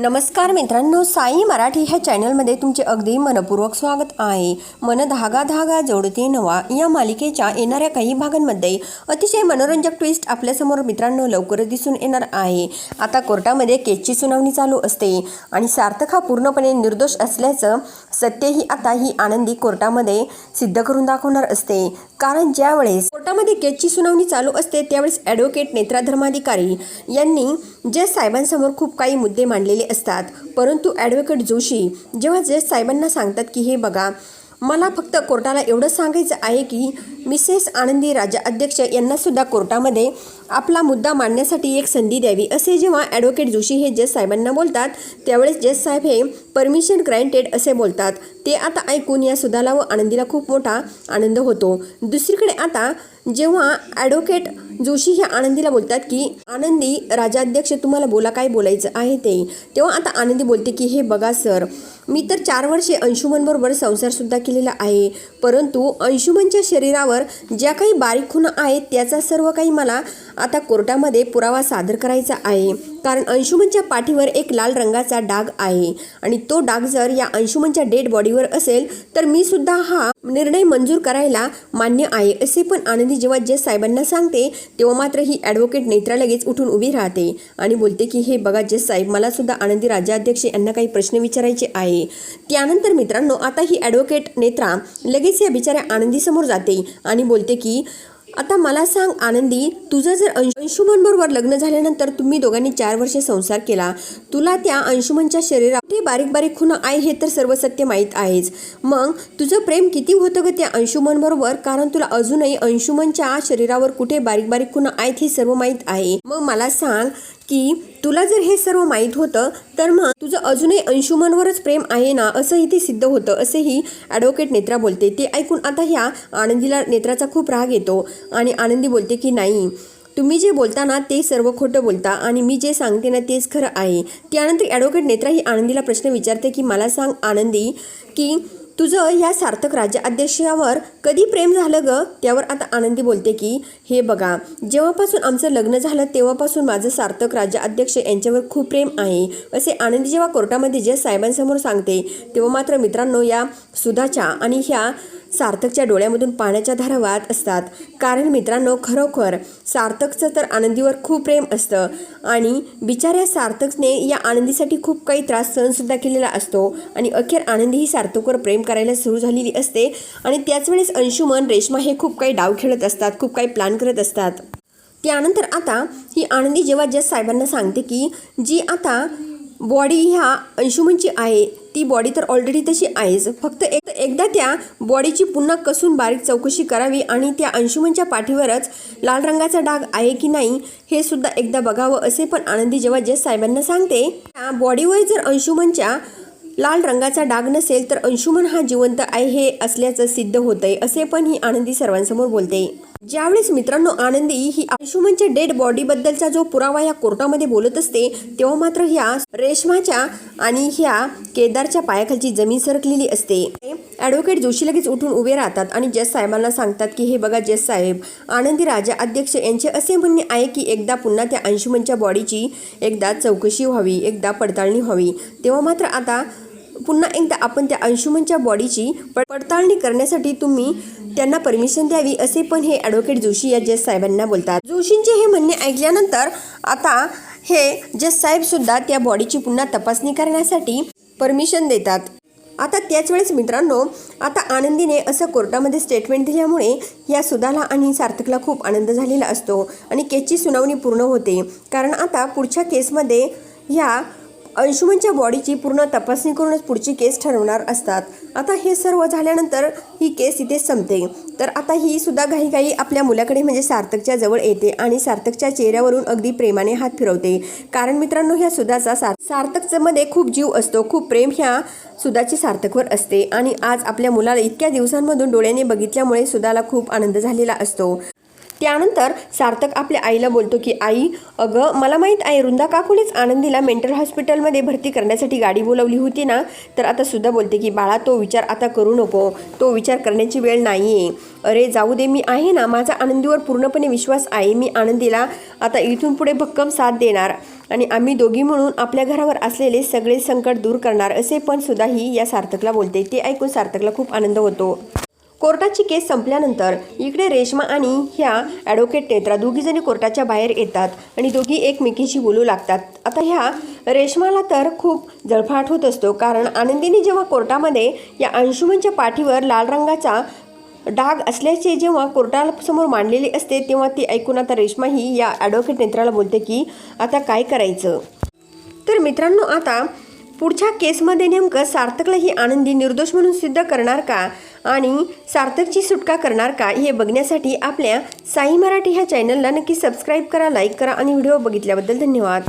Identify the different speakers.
Speaker 1: नमस्कार मित्रांनो साई मराठी ह्या चॅनलमध्ये तुमचे अगदी मनपूर्वक स्वागत आहे. मन धागा धागा जोडते नवा या मालिकेच्या येणाऱ्या काही भागांमध्ये अतिशय मनोरंजक ट्विस्ट आपल्यासमोर मित्रांनो लवकरच दिसून येणार आहे. आता कोर्टामध्ये केसची सुनावणी चालू असते आणि सार्थक हा पूर्णपणे निर्दोष असल्याचं सत्यही आता ही आनंदी कोर्टामध्ये सिद्ध करून दाखवणार असते. कारण ज्यावेळेस कोर्टामध्ये केसची सुनावणी चालू असते त्यावेळेस ॲडव्होकेट नेत्रा धर्माधिकारी यांनी जज साहेबांसमोर खूप काही मुद्दे मांडलेले असतात परंतु ॲडव्होकेट जोशी जेव्हा जज साहेबांना सांगतात की हे बघा मला फक्त कोर्टाला एवढंच सांगायचं आहे की मिसेस आनंदी राजा अध्यक्ष यांनासुद्धा कोर्टामध्ये आपला मुद्दा मांडण्यासाठी एक संधी द्यावी असे जेव्हा ॲडव्होकेट जोशी हे जज साहेबांना बोलतात त्यावेळेस जज साहेब हे परमिशन ग्रँटेड असे बोलतात. ते आता ऐकून या सुधाला व आनंदीला खूप मोठा आनंद होतो. दुसरीकडे आता जेव्हा ॲडव्होकेट जोशी ह्या आनंदीला बोलतात की आनंदी राजाध्यक्ष तुम्हाला बोला काय बोलायचं आहे ते. तेव्हा आता आनंदी बोलते की हे बघा सर मी तर चार वर्षे अंशुमनबरोबर संसारसुद्धा केलेला आहे. परंतु अंशुमनच्या शरीरावर ज्या काही बारीक खुणा आहेत त्याचा सर्व काही मला आता कोर्टामध्ये पुरावा सादर करायचा आहे. कारण अंशुमनच्या पाठीवर एक लाल रंगाचा डाग आहे आणि तो डाग जर या अंशुमनच्या डेड बॉडीवर असेल तर मी सुद्धा हा निर्णय मंजूर करायला मान्य आहे असे पण आनंदी जेव्हा जज साहेबांना सांगते तेव्हा मात्र ही ॲडव्होकेट नेत्रा लगेच उठून उभी राहते आणि बोलते की हे बघा जज साहेब मला सुद्धा आनंदी राज्याध्यक्ष यांना काही प्रश्न विचारायचे आहे त्यानंतर मित्रांनो आता ही ॲडव्होकेट नेत्रा लगेच या बिचाऱ्या आनंदीसमोर जाते आणि बोलते की आता मला सांग आनंदी तुझं जर अंशुमन अंशुमनबरोबर लग्न झाल्यानंतर तुम्ही दोघांनी चार वर्षे संसार केला. तुला त्या अंशुमनच्या शरीरात ते बारीक बारीक खुणं आहे हे तर सर्व सत्य माहीत आहेच. मग तुझं प्रेम किती होतं ग त्या अंशुमनबरोबर? कारण तुला अजूनही अंशुमनच्या शरीरावर कुठे बारीक बारीक खुणं आहेत हे सर्व माहीत आहे. मग मला सांग की तुला जर हे सर्व माहीत होतं तर मग तुझं अजूनही अंशुमनवरच प्रेम आहे ना? असंही ते सिद्ध होतं. असेही ॲडव्होकेट नेत्रा बोलते. ते ऐकून आता ह्या आनंदीला नेत्राचा खूप राग येतो आणि आनंदी बोलते की नाही तुम्ही जे बोलता ना ते सर्व खोटं बोलता आणि मी जे सांगते ना तेच खरं आहे. त्यानंतर ॲडव्होकेट नेत्रा ही आनंदीला प्रश्न विचारते की मला सांग आनंदी की तुझं या सार्थक राज्य अध्यक्षावर कधी प्रेम झालं ग? त्यावर आता आनंदी बोलते की हे बघा जेव्हापासून आमचं लग्न झालं तेव्हापासून माझं सार्थक राज्य अध्यक्ष यांच्यावर खूप प्रेम आहे. असे आनंदी जेव्हा कोर्टामध्ये जज साहेबांसमोर सांगते तेव्हा मात्र मित्रांनो या सुधाच्या आणि ह्या सार्थकच्या डोळ्यामधून पाण्याच्या धारा वाहत असतात. कारण मित्रांनो खरोखर सार्थकचं तर आनंदीवर खूप प्रेम असतं आणि बिचाऱ्या सार्थकने या आनंदीसाठी खूप काही त्रास सहनसुद्धा केलेला असतो आणि अखेर आनंदी ही सार्थकवर प्रेम करायला सुरू झालेली असते आणि त्याच वेळेस अंशुमन रेश्मा हे खूप काही डाव खेळत असतात खूप काही प्लॅन करत असतात. त्यानंतर आता ही आनंदी जेव्हा जस साहेबांना सांगते की जी आता बॉडी ह्या अंशुमनची आहे ती बॉडी तर ऑलरेडी तशी आहेच. फक्त एक एकदा त्या बॉडीची पुन्हा कसून बारीक चौकशी करावी आणि त्या अंशुमनच्या पाठीवरच लाल रंगाचा डाग आहे की नाही हे सुद्धा एकदा बघावं असे पण आनंदी जेव्हा जज साहेबांना सांगते त्या बॉडीवर जर अंशुमनच्या लाल रंगाचा डाग नसेल तर अंशुमन हा जिवंत आहे हे असल्याचं सिद्ध होतंय असे पण ही आनंदी सर्वांसमोर बोलते. ज्यावेळेस मित्रांनो आनंदी ही अंशुमनच्या डेड बॉडी बद्दलचा जो पुरावा या कोर्टामध्ये बोलत असते तेव्हा मात्र ह्या रेशमाच्या आणि ह्या केदारच्या पायाखालची जमीन सरकलेली असते. ॲडव्होकेट जोशी लगेच उठून उभे राहतात आणि जज साहेबांना सांगतात की हे बघा जज साहेब आनंदी राजा अध्यक्ष यांचे असे म्हणणे आहे की एकदा पुन्हा त्या अंशुमनच्या बॉडीची एकदा चौकशी व्हावी एकदा पडताळणी व्हावी. तेव्हा मात्र आता पुन्हा एकदा आपण त्या अंशुमनच्या बॉडीची पडताळणी करण्यासाठी तुम्ही त्यांना परमिशन द्यावी असे पण हे ॲडव्होकेट जोशी या जज साहेबांना बोलतात. जोशींचे हे म्हणणे ऐकल्यानंतर आता हे जज साहेबसुद्धा त्या बॉडीची पुन्हा तपासणी करण्यासाठी परमिशन देतात. आता त्याच वेळेस मित्रांनो आता आनंदीने असं कोर्टामध्ये स्टेटमेंट दिल्यामुळे या सुधाला आणि सार्थकला खूप आनंद झालेला असतो आणि केसची सुनावणी पूर्ण होते. कारण आता पुढच्या केसमध्ये ह्या अंशुमनच्या बॉडीची पूर्ण तपासणी करूनच पुढची केस ठरवणार असतात. आता हे सर्व झाल्यानंतर ही केस इथे संपते. तर आता ही सुद्धा घाईघाई आपल्या मुलाकडे म्हणजे सार्थकच्या जवळ येते आणि सार्थकच्या चेहऱ्यावरून अगदी प्रेमाने हात फिरवते. कारण मित्रांनो ह्या सुधाचा सार सार्थकच्यामध्ये खूप जीव असतो खूप प्रेम ह्या सुधाची सार्थकवर असते. आणि आज आपल्या मुलाला इतक्या दिवसांमधून डोळ्याने बघितल्यामुळे सुधाला खूप आनंद झालेला असतो. त्यानंतर सार्थक आपल्या आईला बोलतो की आई अगं मला माहीत आहे रुंदा काकुलीच आनंदीला मेंटल हॉस्पिटलमध्ये भरती करण्यासाठी गाडी बोलावली होती ना? तर आता सुद्धा बोलते की बाळा तो विचार आता करू नको. तो विचार करण्याची वेळ नाही आहे अरे जाऊ दे मी आहे ना. माझा आनंदीवर पूर्णपणे विश्वास आहे. मी आनंदीला आता इथून पुढे भक्कम साथ देणार. आणि आम्ही दोघी म्हणून आपल्या घरावर असलेले सगळे संकट दूर करणार असे पण सुद्धा ही या सार्थकला बोलते. ते ऐकून सार्थकला खूप आनंद होतो. कोर्टाची केस संपल्यानंतर इकडे रेश्मा आणि ह्या ॲडव्होकेट नेत्रा दोघीजणी कोर्टाच्या बाहेर येतात आणि दोघी एकमेकीशी बोलू लागतात. आता ह्या रेश्माला तर खूप जळफाट होत असतो कारण आनंदीने जेव्हा कोर्टामध्ये या अंशुमनच्या पाठीवर लाल रंगाचा डाग असल्याचे जेव्हा कोर्टासमोर मांडलेले असते तेव्हा ती ऐकून आता रेश्मा ही या ॲडव्होकेट नेत्राला बोलते की आता काय करायचं? तर मित्रांनो आता पुढच्या केसमध्ये नेमकं सार्थकला ही आनंदी निर्दोष म्हणून सिद्ध करणार का? आणि सार्थकची सुटका करणार का हे बघण्यासाठी आपल्या साई मराठी ह्या चॅनलला नक्की सबस्क्राईब करा लाईक करा आणि व्हिडिओ बघितल्याबद्दल धन्यवाद.